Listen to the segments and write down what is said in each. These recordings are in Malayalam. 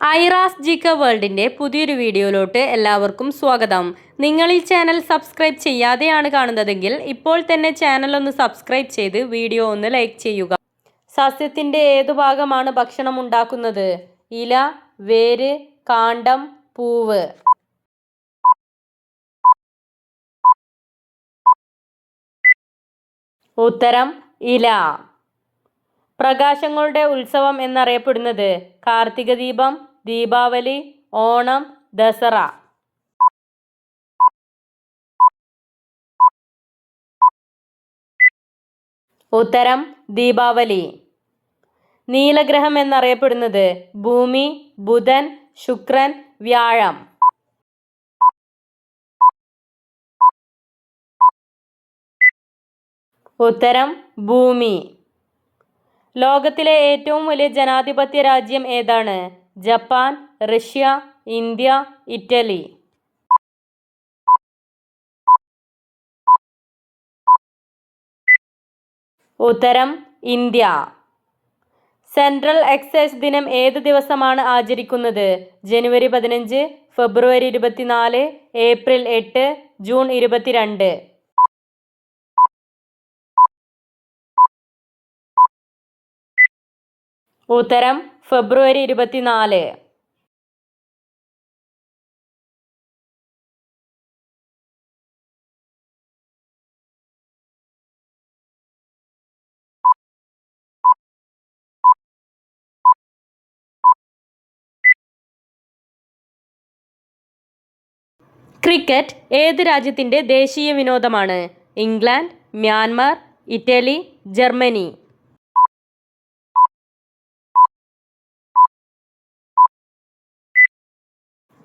ഐറാസ് ജിക്ക വേൾഡിന്റെ പുതിയൊരു വീഡിയോയിലോട്ട് എല്ലാവർക്കും സ്വാഗതം. നിങ്ങൾ ഈ ചാനൽ സബ്സ്ക്രൈബ് ചെയ്യാതെയാണ് കാണുന്നതെങ്കിൽ ഇപ്പോൾ തന്നെ ചാനൽ ഒന്ന് സബ്സ്ക്രൈബ് ചെയ്ത് വീഡിയോ ഒന്ന് ലൈക്ക് ചെയ്യുക. സസ്യത്തിന്റെ ഏതു ഭാഗമാണ് ഭക്ഷണം ഉണ്ടാക്കുന്നത്? ഇല വേര് കാണ്ടം പൂവ്. ഉത്തരം ഇല. പ്രകാശങ്ങളുടെ ഉത്സവം എന്നറിയപ്പെടുന്നത് കാർത്തിക ദീപം ദീപാവലി ഓണം ദസറ. ഉത്തരം ദീപാവലി. നീലഗ്രഹം എന്നറിയപ്പെടുന്നത് ഭൂമി ബുധൻ ശുക്രൻ വ്യാഴം. ഉത്തരം ഭൂമി. ലോകത്തിലെ ഏറ്റവും വലിയ ജനാധിപത്യ രാജ്യം ഏതാണ്? Japan Russia India Italy. ഉത്തരം ഇന്ത്യ. സെൻട്രൽ എക്സൈസ് ദിനം ഏത് ദിവസമാണ് ആചരിക്കുന്നത്? ജനുവരി പതിനഞ്ച് ഫെബ്രുവരി ഇരുപത്തിനാല് ഏപ്രിൽ എട്ട് ജൂൺ ഇരുപത്തിരണ്ട്. ഉത്തരം ഫെബ്രുവരി ഇരുപത്തിനാല്. ക്രിക്കറ്റ് ഏത് രാജ്യത്തിന്റെ ദേശീയ വിനോദമാണ്? England Myanmar Italy Germany.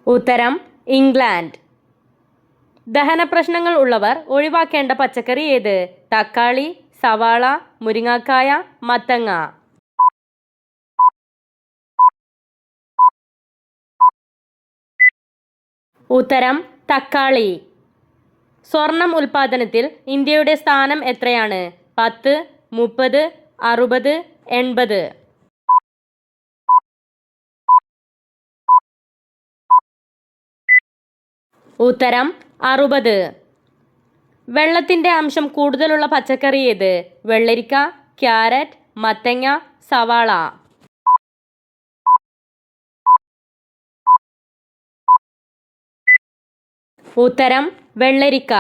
ഉത്തരം ഇംഗ്ലണ്ട്. ദഹന പ്രശ്നങ്ങൾ ഉള്ളവർ ഒഴിവാക്കേണ്ട പച്ചക്കറി ഏത്? തക്കാളി സവാള മുരിങ്ങാക്കായ മത്തങ്ങ. ഉത്തരം തക്കാളി. സ്വർണം ഉൽപാദനത്തിൽ ഇന്ത്യയുടെ സ്ഥാനം എത്രയാണ്? പത്ത് മുപ്പത് അറുപത് എൺപത്. ഉത്തരം അറുപത്. വെള്ളത്തിന്റെ അംശം കൂടുതലുള്ള പച്ചക്കറി ഏത്? വെള്ളരിക്ക ക്യാരറ്റ് മത്തങ്ങ സവാള. ഉത്തരം വെള്ളരിക്ക.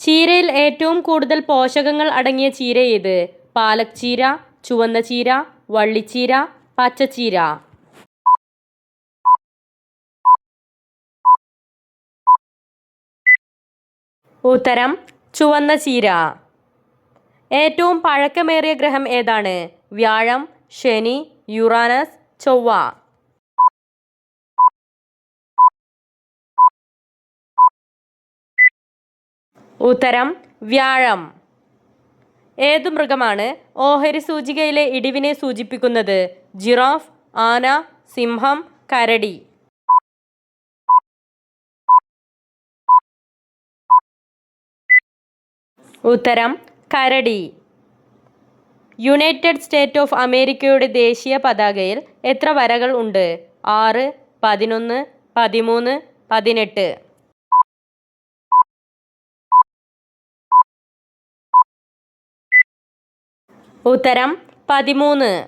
ചീരയിൽ ഏറ്റവും കൂടുതൽ പോഷകങ്ങൾ അടങ്ങിയ ചീര ഏത്? പാലക് ചീര ചുവന്ന ചീര വള്ളിച്ചീര പച്ചച്ചീര. ഉത്തരം ചുവന്ന ചീര. ഏറ്റവും പഴക്കമേറിയ ഗ്രഹം ഏതാണ്? വ്യാഴം ശനി യുറാനസ് ചൊവ്വ. ഉത്തരം വ്യാഴം. ഏതു മൃഗമാണ് ഓഹരി സൂചികയിലെ ഇടിവിനെ സൂചിപ്പിക്കുന്നത്? ജിറാഫ് ആന സിംഹം കരടി. ഉത്തരം കരടി. യുണൈറ്റഡ് സ്റ്റേറ്റ് ഓഫ് അമേരിക്കയുടെ ദേശീയ പതാകയിൽ എത്ര വരകൾ ഉണ്ട്? ആറ് പതിനൊന്ന് പതിമൂന്ന് പതിനെട്ട്. ഉത്തരം പതിമൂന്ന്.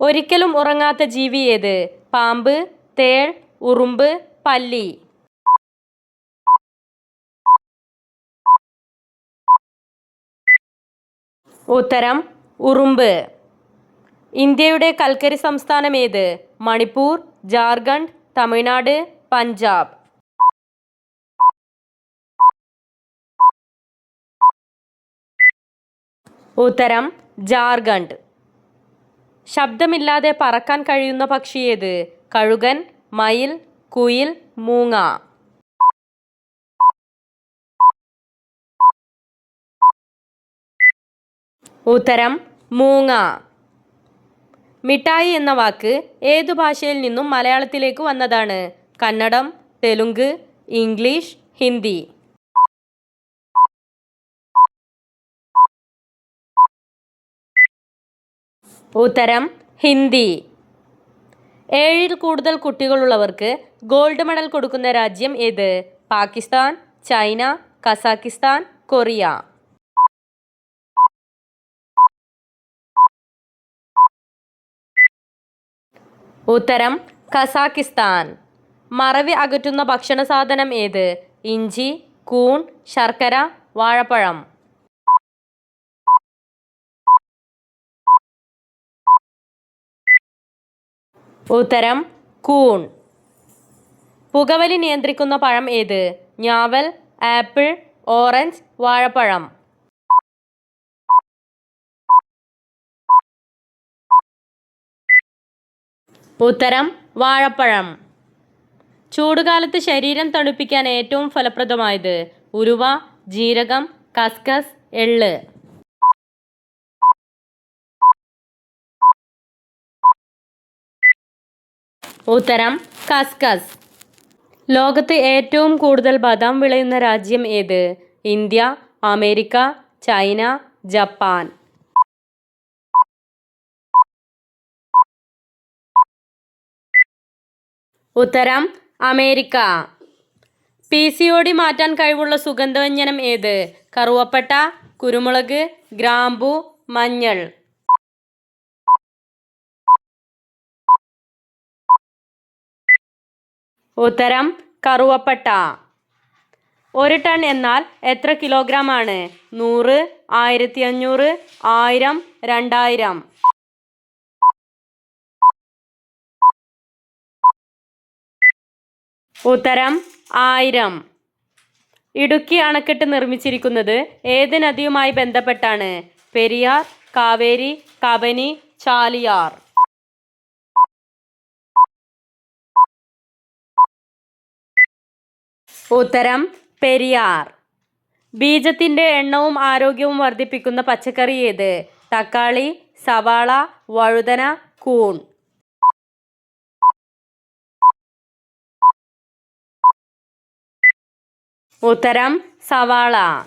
ഒരിക്കലും ഉറങ്ങാത്ത ജീവി ഏത്? പാമ്പ് തേൾ ഉറുമ്പ് പല്ലി. ഉത്തരം ഉറുമ്പ്. ഇന്ത്യയുടെ കൽക്കരി സംസ്ഥാനം ഏത്? മണിപ്പൂർ ജാർഖണ്ഡ് തമിഴ്നാട് പഞ്ചാബ്. ഉത്തരം ജാർഖണ്ഡ്. ശബ്ദമില്ലാതെ പറക്കാൻ കഴിയുന്ന പക്ഷി ഏത്? കഴുകൻ മയിൽ കുയിൽ മൂങ്ങ. ഉത്തരം മൂങ്ങ. മിഠായി എന്ന വാക്ക് ഏതു ഭാഷയിൽ നിന്നും മലയാളത്തിലേക്ക് വന്നതാണ്? കന്നഡം തെലുങ്ക് ഇംഗ്ലീഷ് ഹിന്ദി. ഉത്തരം ഹിന്ദി. ഏഴിൽ കൂടുതൽ കുട്ടികളുള്ളവർക്ക് ഗോൾഡ് മെഡൽ കൊടുക്കുന്ന രാജ്യം ഏത്? Pakistan China Kazakhstan Korea. ഉത്തരം കസാക്കിസ്ഥാൻ. മറവി അകറ്റുന്ന ഭക്ഷണ സാധനം ഏത്? ഇഞ്ചി കൂൺ ശർക്കര വാഴപ്പഴം. ഉത്തരം കൂൺ. പുകവലി നിയന്ത്രിക്കുന്ന പഴം ഏത്? ഞാവൽ ആപ്പിൾ ഓറഞ്ച് വാഴപ്പഴം. ഉത്തരം വാഴപ്പഴം. ചൂടുകാലത്ത് ശരീരം തണുപ്പിക്കാൻ ഏറ്റവും ഫലപ്രദമായത് ഉരുവ ജീരകം കസ്കസ് എള്ള്. ഉത്തരം കസ്കസ്. ലോകത്ത് ഏറ്റവും കൂടുതൽ ബദാം വിളയുന്ന രാജ്യം ഏത്? India America China Japan. ഉത്തരം America. P C O D മാറ്റാൻ കഴിവുള്ള സുഗന്ധവ്യഞ്ജനം ഏത്? കറുവപ്പട്ട കുരുമുളക് ഗ്രാമ്പു മഞ്ഞൾ. ഉത്തരം കറുവപ്പട്ട. ഒരു ടൺ എന്നാൽ എത്ര കിലോഗ്രാം ആണ്? നൂറ് ആയിരത്തി അഞ്ഞൂറ് ആയിരം രണ്ടായിരം. ഉത്തരം ആയിരം. ഇടുക്കി അണക്കെട്ട് നിർമ്മിച്ചിരിക്കുന്നത് ഏത് നദിയുമായി ബന്ധപ്പെട്ടാണ്? പെരിയാർ കാവേരി കബനി ചാലിയാർ. ഉത്തരം പെരിയാർ. ബീജത്തിന്റെ എണ്ണവും ആരോഗ്യവും വർദ്ധിപ്പിക്കുന്ന പച്ചക്കറി ഏത്? തക്കാളി സവാള വഴുതന കൂൺ. ഉത്തരം സവാള.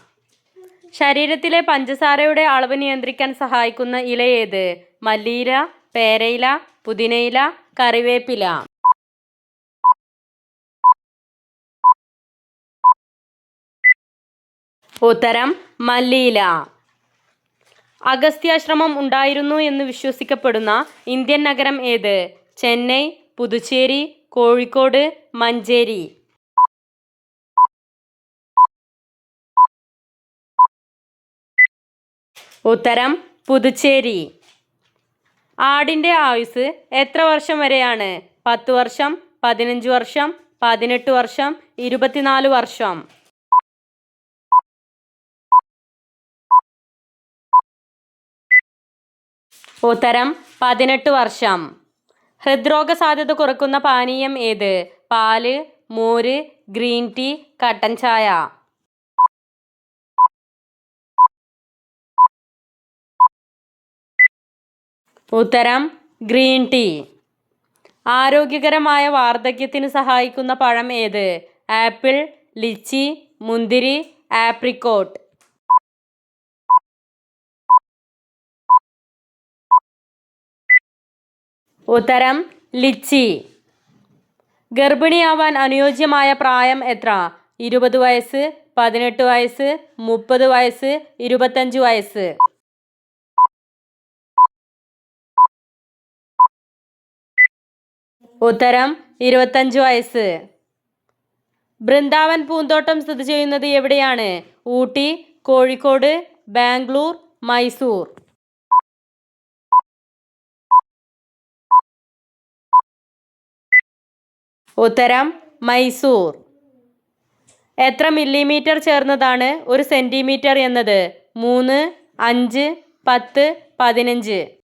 ശരീരത്തിലെ പഞ്ചസാരയുടെ അളവ് നിയന്ത്രിക്കാൻ സഹായിക്കുന്ന ഇല ഏത്? മല്ലിയില പേരയില പുതിനയില കറിവേപ്പില. ഉത്തരം മല്ലിയില. അഗസ്ത്യാശ്രമം ഉണ്ടായിരുന്നു എന്ന് വിശ്വസിക്കപ്പെടുന്ന ഇന്ത്യൻ നഗരം ഏത്? ചെന്നൈ പുതുച്ചേരി കോഴിക്കോട് മഞ്ചേരി. ഉത്തരം പുതുച്ചേരി. ആടിന്റെ ആയുസ് എത്ര വർഷം വരെയാണ്? പത്ത് വർഷം പതിനഞ്ച് വർഷം പതിനെട്ട് വർഷം ഇരുപത്തിനാല് വർഷം. ഉത്തരം പതിനെട്ട് വർഷം. ഹൃദ്രോഗ സാധ്യത കുറക്കുന്ന പാനീയം ഏത്? പാൽ മോര് ഗ്രീൻ ടീ കട്ടൻ ചായ. ഉത്തരം ഗ്രീൻ ടീ. ആരോഗ്യകരമായ വാർദ്ധക്യത്തിന് സഹായിക്കുന്ന പഴം ഏത്? ആപ്പിൾ ലിച്ചി മുന്തിരി ആപ്രിക്കോട്ട്. ഉത്തരം ലിച്ചി. ഗർഭിണിയാവാൻ അനുയോജ്യമായ പ്രായം എത്ര? ഇരുപത് വയസ്സ് പതിനെട്ട് വയസ്സ് മുപ്പത് വയസ്സ് ഇരുപത്തഞ്ച് വയസ്സ്. ഉത്തരം ഇരുപത്തഞ്ച് വയസ്സ്. ബൃന്ദാവൻ പൂന്തോട്ടം സ്ഥിതി ചെയ്യുന്നത് എവിടെയാണ്? ഊട്ടി കോഴിക്കോട് ബാംഗ്ലൂർ മൈസൂർ. ഉത്തരം മൈസൂർ. എത്ര മില്ലിമീറ്റർ ചേർന്നതാണ് ഒരു സെന്റിമീറ്റർ എന്നത്? മൂന്ന് അഞ്ച് പത്ത് പതിനഞ്ച്.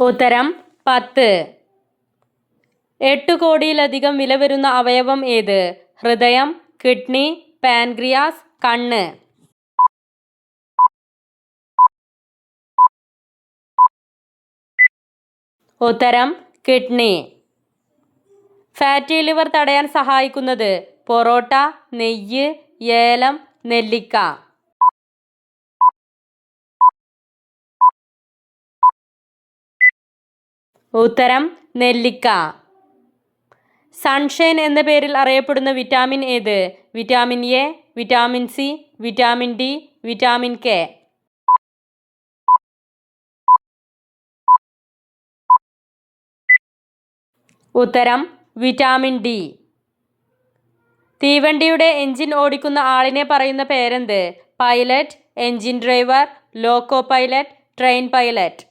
ഉത്തരം പത്ത്. എട്ട് കോടിയിലധികം വില വരുന്ന അവയവം ഏത്? ഹൃദയം കിഡ്നി പാൻക്രിയാസ് കണ്ണ്. ഉത്തരം കിഡ്നി. ഫാറ്റി ലിവർ തടയാൻ സഹായിക്കുന്നത് പൊറോട്ട നെയ്യ് ഏലം നെല്ലിക്ക. ഉത്തരം നെല്ലിക്ക. സൺഷൈൻ എന്ന പേരിൽ അറിയപ്പെടുന്ന വിറ്റാമിൻ ഏത്? Vitamin A vitamin C vitamin D vitamin K. ഉത്തരം വിറ്റാമിൻ ഡി. തീവണ്ടിയുടെ എഞ്ചിൻ ഓടിക്കുന്ന ആളിനെ പറയുന്ന പേരെന്ത്? Pilot engine driver loco pilot train pilot.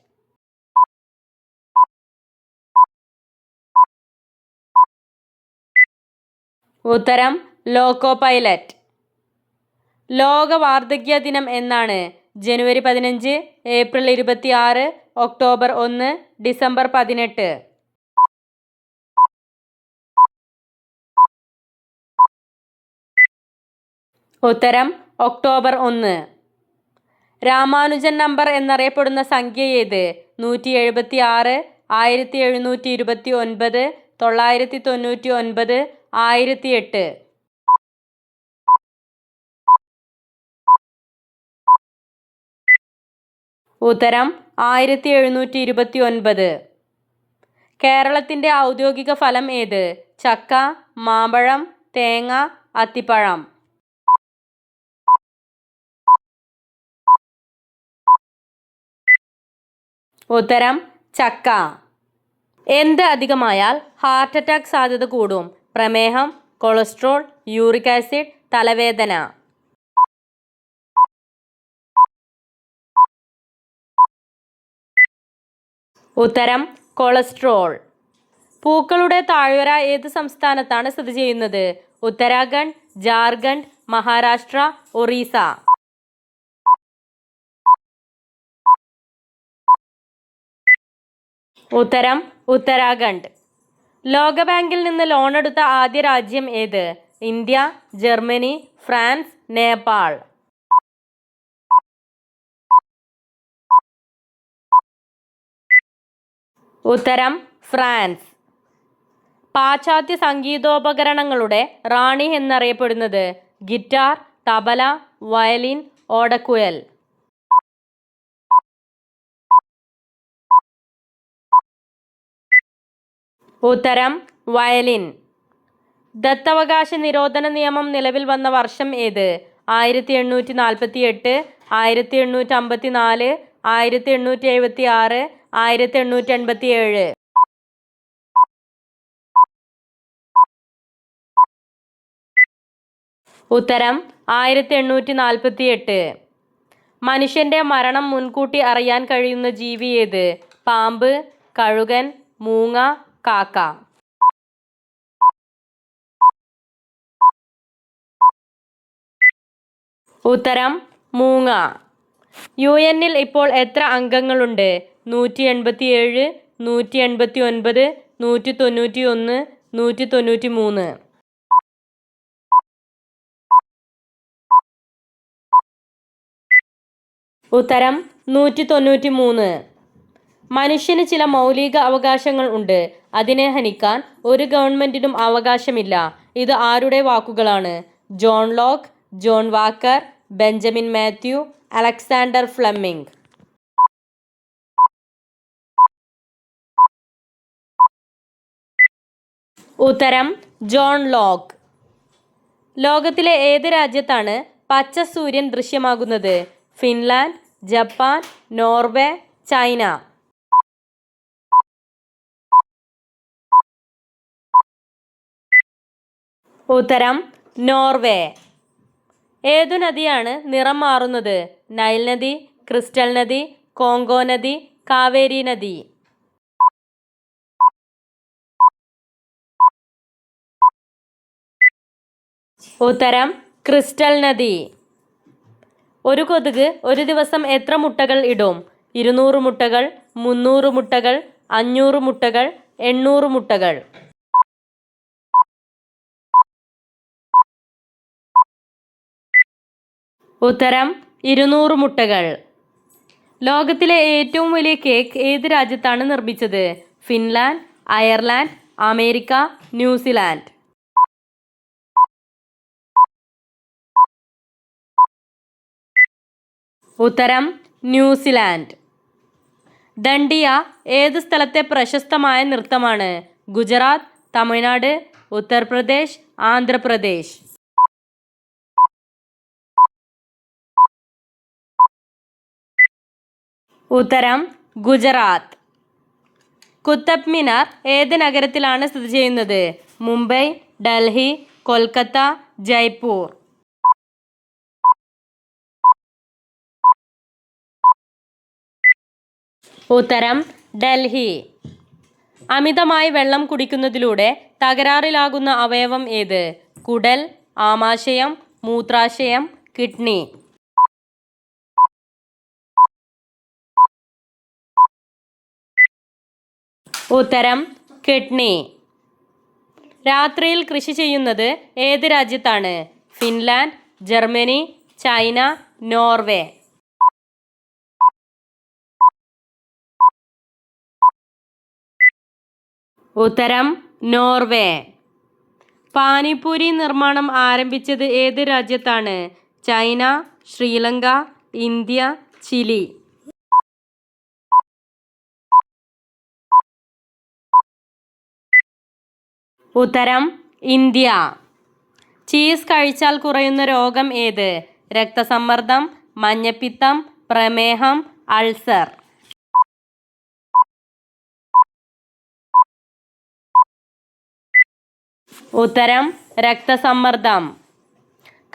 ഉത്തരം ലോക്കോ പൈലറ്റ്. ലോക വാർദ്ധക്യ ദിനം എന്നാണ് ജനുവരി പതിനഞ്ച് ഏപ്രിൽ ഇരുപത്തി ആറ് ഒക്ടോബർ ഒന്ന് ഡിസംബർ പതിനെട്ട്. ഉത്തരം ഒക്ടോബർ ഒന്ന്. രാമാനുജൻ നമ്പർ എന്നറിയപ്പെടുന്ന സംഖ്യ ഏത്? നൂറ്റി എഴുപത്തി ആറ് ആയിരത്തി എഴുന്നൂറ്റി ഇരുപത്തി ഒൻപത് തൊള്ളായിരത്തി തൊണ്ണൂറ്റി ഒൻപത് ആയിരത്തി എട്ട് ഉത്തരം ആയിരത്തി എഴുന്നൂറ്റി ഇരുപത്തി ഒൻപത് കേരളത്തിന്റെ ഔദ്യോഗിക ഫലം ഏത്? ചക്ക മാമ്പഴം തേങ്ങ അത്തിപ്പഴം. ഉത്തരം ചക്ക. എന്ത് അധികമായാൽ ഹാർട്ട് അറ്റാക്ക് സാധ്യത കൂടും? പ്രമേഹം കൊളസ്ട്രോൾ യൂറിക് ആസിഡ് തലവേദന. ഉത്തരം കൊളസ്ട്രോൾ. പൂക്കളുടെ താഴ്വര ഏത് സംസ്ഥാനത്താണ് സ്ഥിതി ചെയ്യുന്നത്? ഉത്തരാഖണ്ഡ് ജാർഖണ്ഡ് മഹാരാഷ്ട്ര ഒറീസ. ഉത്തരം ഉത്തരാഖണ്ഡ്. ലോകബാങ്കിൽ നിന്ന് ലോൺ എടുത്ത ആദ്യ രാജ്യം ഏത്? India Germany France Nepal. ഉത്തരം ഫ്രാൻസ്. പാശ്ചാത്യ സംഗീതോപകരണങ്ങളുടെ റാണി എന്നറിയപ്പെടുന്നത് ഗിറ്റാർ തബല വയലിൻ ഓടക്കുഴൽ ഉത്തരം വയലിൻ. ദത്തവകാശ നിരോധന നിയമം നിലവിൽ വന്ന വർഷം ഏത്? ആയിരത്തി എണ്ണൂറ്റി നാൽപ്പത്തി എട്ട് ആയിരത്തി എണ്ണൂറ്റി അമ്പത്തി നാല് ആയിരത്തി എണ്ണൂറ്റി എഴുപത്തി ആറ് ആയിരത്തി എണ്ണൂറ്റി എൺപത്തി ഏഴ് ഉത്തരം ആയിരത്തി എണ്ണൂറ്റി നാൽപ്പത്തി എട്ട് മനുഷ്യന്റെ മരണം മുൻകൂട്ടി അറിയാൻ കഴിയുന്ന ജീവി ഏത്? പാമ്പ് കഴുകൻ മൂങ്ങ കാക്ക. ഉത്തരം മൂങ്ങ. യു എന്നിൽ ഇപ്പോൾ എത്ര അംഗങ്ങളുണ്ട്? നൂറ്റി എൺപത്തി ഏഴ് നൂറ്റി എൺപത്തി ഒൻപത് നൂറ്റി തൊണ്ണൂറ്റി ഒന്ന് നൂറ്റി തൊണ്ണൂറ്റി മൂന്ന് ഉത്തരം നൂറ്റി തൊണ്ണൂറ്റി മൂന്ന് മനുഷ്യന് ചില മൗലിക അവകാശങ്ങൾ ഉണ്ട്. അതിനെ ഹനിക്കാൻ ഒരു ഗവൺമെന്റിനും അവകാശമില്ല. ഇത് ആരുടെ വാക്കുകളാണ്? John Locke John Walker Benjamin Matthew Alexander Fleming ഉത്തരം ജോൺ ലോക്ക്. ലോകത്തിലെ ഏത് രാജ്യത്താണ് പച്ച സൂര്യൻ ദൃശ്യമാകുന്നത്? Finland Japan Norway China. ഉത്തരം നോർവേ. ഏതു നദിയാണ് നിറം മാറുന്നത്? നൈൽ നദി ക്രിസ്റ്റൽ നദി കോങ്കോ നദി കാവേരി നദി. ഉത്തരം ക്രിസ്റ്റൽ നദി. ഒരു കൊതുക് ഒരു ദിവസം എത്ര മുട്ടകൾ ഇടും? ഇരുന്നൂറ് മുട്ടകൾ മുന്നൂറ് മുട്ടകൾ അഞ്ഞൂറ് മുട്ടകൾ എണ്ണൂറ് മുട്ടകൾ. ഉത്തരം ഇരുന്നൂറ് മുട്ടകൾ. ലോകത്തിലെ ഏറ്റവും വലിയ കേക്ക് ഏത് രാജ്യത്താണ് നിർമ്മിച്ചത്? Finland Ireland America New Zealand. ഉത്തരം ന്യൂസിലാൻഡ്. ദണ്ഡിയ ഏത് സ്ഥലത്തെ പ്രശസ്തമായ നൃത്തമാണ്? ഗുജറാത്ത് തമിഴ്നാട് ഉത്തർപ്രദേശ് ആന്ധ്രാപ്രദേശ്. ഉത്തരം ഗുജറാത്ത്. കുത്തബ് മിനാർ ഏത് നഗരത്തിലാണ് സ്ഥിതി ചെയ്യുന്നത്? മുംബൈ ഡൽഹി കൊൽക്കത്ത ജയ്പൂർ. ഉത്തരം ഡൽഹി. അമിതമായി വെള്ളം കുടിക്കുന്നതിലൂടെ തകരാറിലാകുന്ന അവയവം ഏത്? കുടൽ ആമാശയം മൂത്രാശയം കിഡ്നി. ഉത്തരം കിഡ്നി. രാത്രിയിൽ കൃഷി ചെയ്യുന്നത് ഏത് രാജ്യത്താണ്? Finland Germany China Norway. ഉത്തരം നോർവേ. പാനിപൂരി നിർമ്മാണം ആരംഭിച്ചത് ഏത് രാജ്യത്താണ്? China Sri Lanka India Chile. ഉത്തരം ഇന്ത്യ. ചീസ് കഴിച്ചാൽ കുറയുന്ന രോഗം ഏത്? രക്തസമ്മർദ്ദം മഞ്ഞപ്പിത്തം പ്രമേഹം അൾസർ. ഉത്തരം രക്തസമ്മർദ്ദം.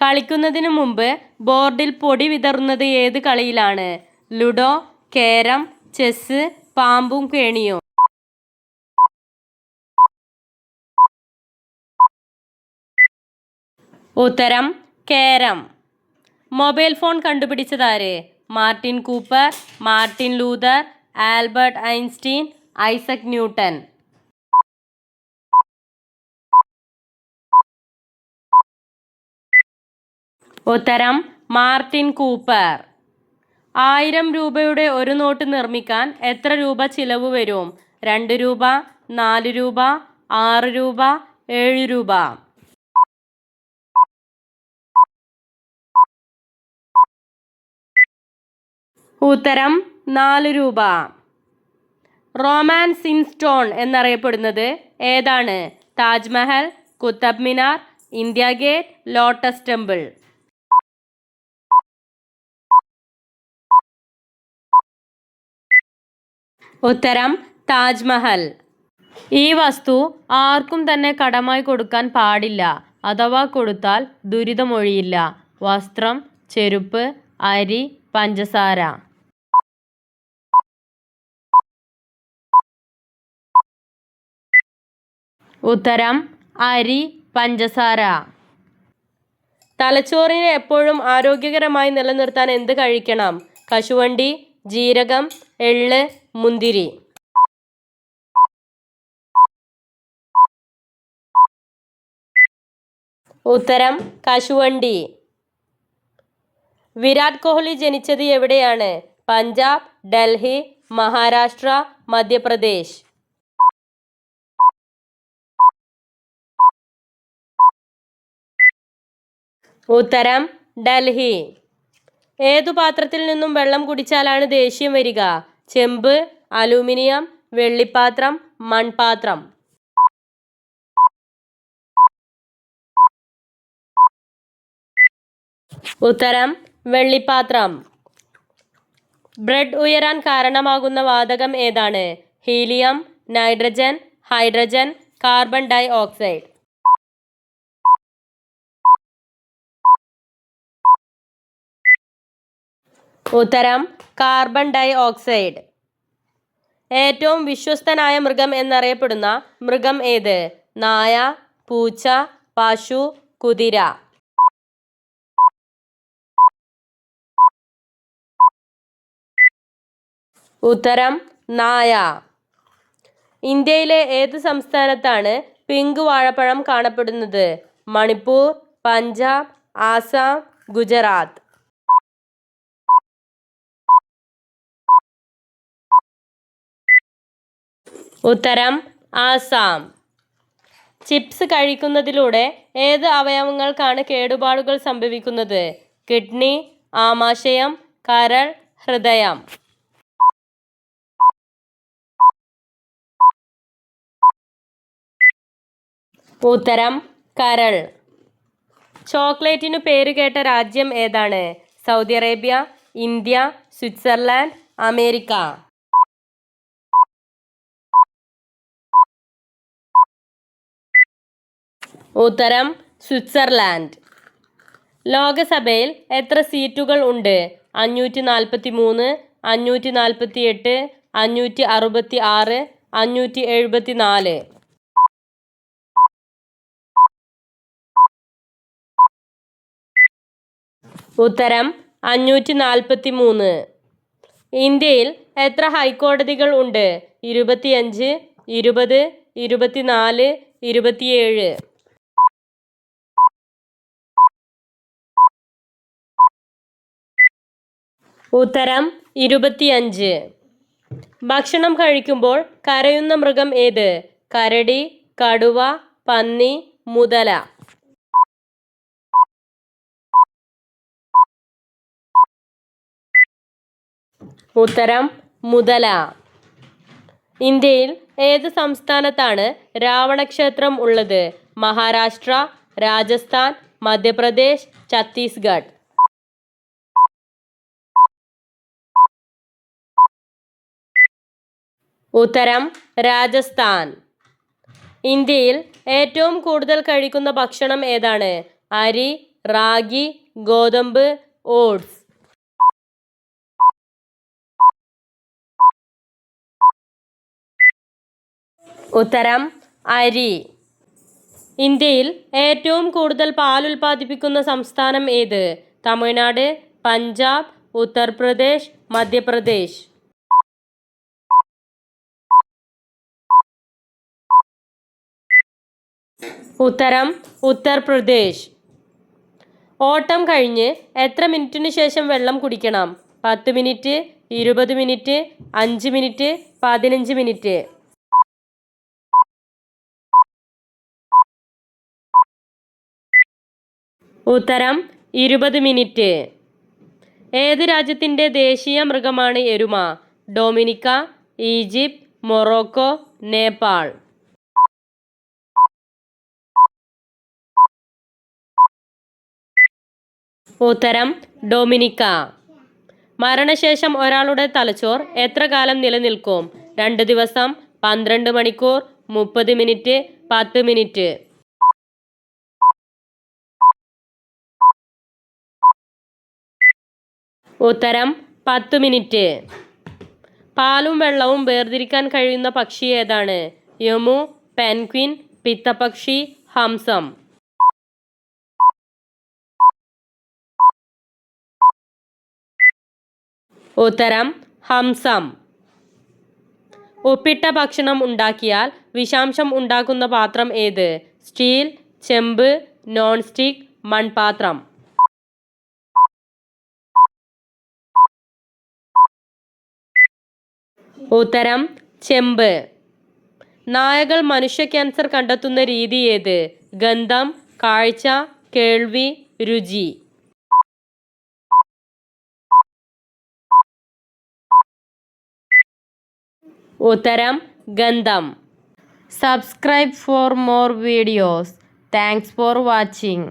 കളിക്കുന്നതിനു മുമ്പ് ബോർഡിൽ പൊടി വിതറുന്നത് ഏത് കളിയിലാണ്? ലുഡോ കേരം ചെസ്സ് പാമ്പും കേണിയും. ഉത്തരം carrom. Mobile phone കണ്ടുപിടിച്ചതാര്? Martin Cooper Martin Luther Albert Einstein Isaac Newton ഉത്തരം മാർട്ടിൻ കൂപ്പർ. ആയിരം രൂപയുടെ ഒരു നോട്ട് നിർമ്മിക്കാൻ എത്ര രൂപ ചിലവ് വരും? രണ്ട് രൂപ നാല് രൂപ ആറ് രൂപ ഏഴ് രൂപ. ഉത്തരം നാല് രൂപ. റോമാൻസ് ഇൻ സ്റ്റോൺ എന്നറിയപ്പെടുന്നത് ഏതാണ്? Taj Mahal Qutub Minar India Gate Lotus Temple. ഉത്തരം താജ്മഹൽ. ഈ വസ്തു ആർക്കും തന്നെ കടമായി കൊടുക്കാൻ പാടില്ല അഥവാ കൊടുത്താൽ ദുരിതമൊഴിയില്ല. വസ്ത്രം ചെരുപ്പ് അരി പഞ്ചസാര. ഉത്തരം അരി പഞ്ചസാര. തലച്ചോറിനെ എപ്പോഴും ആരോഗ്യകരമായി നിലനിർത്താൻ എന്ത് കഴിക്കണം? കശുവണ്ടി ജീരകം എള്ള് മുന്തിരി. ഉത്തരം കശുവണ്ടി. വിരാട് കോഹ്ലി ജനിച്ചത് എവിടെയാണ്? പഞ്ചാബ് ഡൽഹി മഹാരാഷ്ട്ര മധ്യപ്രദേശ്. ഉത്തരം ഡൽഹി. ഏതു പാത്രത്തിൽ നിന്നും വെള്ളം കുടിച്ചാലാണ് ദേഷ്യം വരിക? ചെമ്പ് അലൂമിനിയം വെള്ളിപ്പാത്രം മൺപാത്രം. ഉത്തരം വെള്ളിപ്പാത്രം. ബ്രെഡ് ഉയരാൻ കാരണമാകുന്ന വാതകം ഏതാണ്? Helium nitrogen hydrogen carbon dioxide. ഉത്തരം കാർബൺ ഡൈ ഓക്സൈഡ് ഏറ്റവും വിശ്വസ്തനായ മൃഗം എന്നറിയപ്പെടുന്ന മൃഗം ഏത്? നായ പൂച്ച പശു കുതിര. ഉത്തരം നായ. ഇന്ത്യയിലെ ഏത് സംസ്ഥാനത്താണ് പിങ്ക് വാഴപ്പഴം കാണപ്പെടുന്നത്? മണിപ്പൂർ പഞ്ചാബ് ആസാം ഗുജറാത്ത്. ഉത്തരം ആസാം. ചിപ്സ് കഴിക്കുന്നതിലൂടെ ഏത് അവയവങ്ങൾക്കാണ് കേടുപാടുകൾ സംഭവിക്കുന്നത്? കിഡ്നി ആമാശയം കരൾ ഹൃദയം. ഉത്തരം കരൾ. ചോക്ലേറ്റിനു പേരുകേട്ട രാജ്യം ഏതാണ്? Saudi Arabia India Switzerland America. ഉത്തരം സ്വിറ്റ്സർലാൻഡ്. ലോകസഭയിൽ എത്ര സീറ്റുകൾ ഉണ്ട്? അഞ്ഞൂറ്റി നാൽപ്പത്തി മൂന്ന് അഞ്ഞൂറ്റി നാൽപ്പത്തി എട്ട് അഞ്ഞൂറ്റി അറുപത്തി ആറ് അഞ്ഞൂറ്റി എഴുപത്തി നാല് ഉത്തരം അഞ്ഞൂറ്റി നാൽപ്പത്തി മൂന്ന് ഇന്ത്യയിൽ എത്ര ഹൈക്കോടതികൾ ഉണ്ട്? ഇരുപത്തിയഞ്ച് ഇരുപത് ഇരുപത്തിനാല് ഇരുപത്തിയേഴ്. ഉത്തരം ഇരുപത്തിയഞ്ച്. ഭക്ഷണം കഴിക്കുമ്പോൾ കരയുന്ന മൃഗം ഏത്? കരടി കടുവ പന്നി മുതല. ഉത്തരം മുതല. ഇന്ത്യയിൽ ഏത് സംസ്ഥാനത്താണ് രാവണക്ഷേത്രം ഉള്ളത്? മഹാരാഷ്ട്ര രാജസ്ഥാൻ മധ്യപ്രദേശ് ഛത്തീസ്ഗഡ്. ഉത്തരം രാജസ്ഥാൻ. ഇന്ത്യയിൽ ഏറ്റവും കൂടുതൽ കഴിക്കുന്ന ഭക്ഷണം ഏതാണ്? അരി റാഗി ഗോതമ്പ് ഓട്സ്. ഉത്തരം അരി. ഇന്ത്യയിൽ ഏറ്റവും കൂടുതൽ പാൽ ഉൽപ്പാദിപ്പിക്കുന്ന സംസ്ഥാനം ഏത്? തമിഴ്നാട് പഞ്ചാബ് ഉത്തർപ്രദേശ് മധ്യപ്രദേശ്. ഉത്തരം ഉത്തർപ്രദേശ്. ഓട്ടം കഴിഞ്ഞ് എത്ര മിനിറ്റിന് ശേഷം വെള്ളം കുടിക്കണം? പത്ത് മിനിറ്റ് ഇരുപത് മിനിറ്റ് അഞ്ച് മിനിറ്റ് പതിനഞ്ച് മിനിറ്റ്. ഉത്തരം ഇരുപത് മിനിറ്റ്. ഏത് രാജ്യത്തിന്റെ ദേശീയ മൃഗമാണ് എരുമ? Dominica Egypt Morocco Nepal. ഉത്തരം ഡൊമിനിക്ക. മരണശേഷം ഒരാളുടെ തലച്ചോർ എത്ര കാലം നിലനിൽക്കും? രണ്ട് ദിവസം പന്ത്രണ്ട് മണിക്കൂർ മുപ്പത് മിനിറ്റ് പത്ത് മിനിറ്റ്. ഉത്തരം പത്ത് മിനിറ്റ്. പാലും വെള്ളവും വേർതിരിക്കാൻ കഴിയുന്ന പക്ഷി ഏതാണ്? യമു പെൻക്വിൻ പിത്തപക്ഷി ഹംസം. ഉത്തരം ഹംസം. ഉപ്പിട്ട ഭക്ഷണം ഉണ്ടാക്കിയാൽ വിഷാംശം ഉണ്ടാക്കുന്ന പാത്രം ഏത്? സ്റ്റീൽ ചെമ്പ് നോൺ സ്റ്റിക് മൺപാത്രം. ഉത്തരം ചെമ്പ്. നായകൾ മനുഷ്യ ക്യാൻസർ കണ്ടെത്തുന്ന രീതി ഏത്? ഗന്ധം കാഴ്ച കേൾവി രുചി. ഉത്തരം ഗന്ധം. Subscribe for more videos thanks for watching